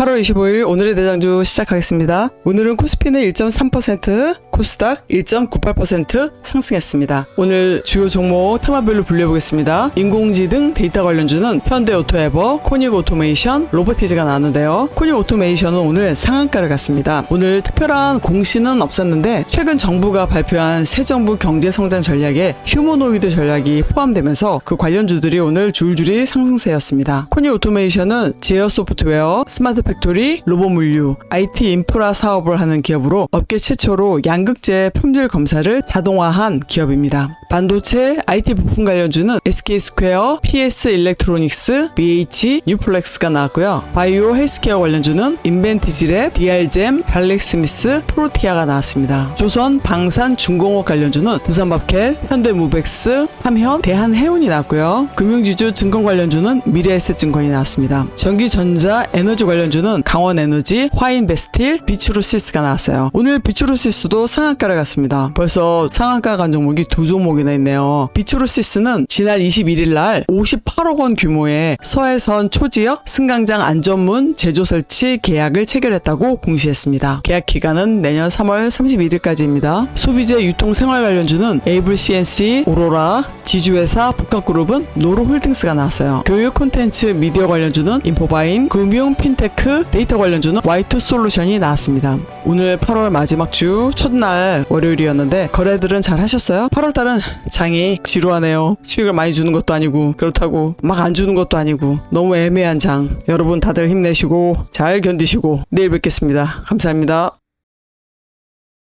8월 25일 오늘의 대장주 시작하겠습니다. 오늘은 코스피는 1.3%, 코스닥 1.98% 상승했습니다. 오늘 주요 종목 테마별로 분류해보겠습니다. 인공지능 데이터 관련주는 현대 오토에버, 코닉 오토메이션, 로보티즈가 나왔는데요. 코닉 오토메이션은 오늘 상한가를 갔습니다. 오늘 특별한 공시는 없었는데 최근 정부가 발표한 새 정부 경제 성장 전략에 휴머노이드 전략이 포함되면서 그 관련주들이 오늘 줄줄이 상승세였습니다. 코닉 오토메이션은 제어 소프트웨어, 스마트 팩토리, 로봇 물류, IT 인프라 사업을 하는 기업으로 업계 최초로 양극재 품질 검사를 자동화한 기업입니다. 반도체, IT 부품 관련주는 SK 스퀘어, PS 일렉트로닉스, BH, 뉴플렉스가 나왔고요. 바이오 헬스케어 관련주는 인벤티지랩, DR잼, 발렉스미스, 프로티아가 나왔습니다. 조선, 방산, 중공업 관련주는 두산밥켓, 현대무백스, 삼현, 대한해운이 나왔고요. 금융지주 증권 관련주는 미래에셋증권이 나왔습니다. 전기전자, 에너지 관련주는 강원에너지, 화인베스틸, 비추로시스가 나왔어요. 오늘 비추로시스도 상한가를 갔습니다. 벌써 상한가 간 종목이 두 종목이나 있네요. 비추로시스는 지난 21일 날 58억 원 규모의 서해선 초지역 승강장 안전문 제조 설치 계약을 체결했다고 공시했습니다. 계약 기간은 내년 3월 31일까지입니다. 소비재 유통 생활 관련주는 에이블 CNC, 오로라, 지주회사 복합그룹은 노로홀딩스가 나왔어요. 교육 콘텐츠 미디어 관련주는 인포바인, 금융 핀테크, 데이터 관련주는 Y2 솔루션이 나왔습니다. 오늘 8월 마지막 주 첫날 월요일이었는데 거래들은 잘 하셨어요? 8월달은 장이 지루하네요. 수익을 많이 주는 것도 아니고 그렇다고 막 안 주는 것도 아니고 너무 애매한 장. 여러분 다들 힘내시고 잘 견디시고 내일 뵙겠습니다. 감사합니다.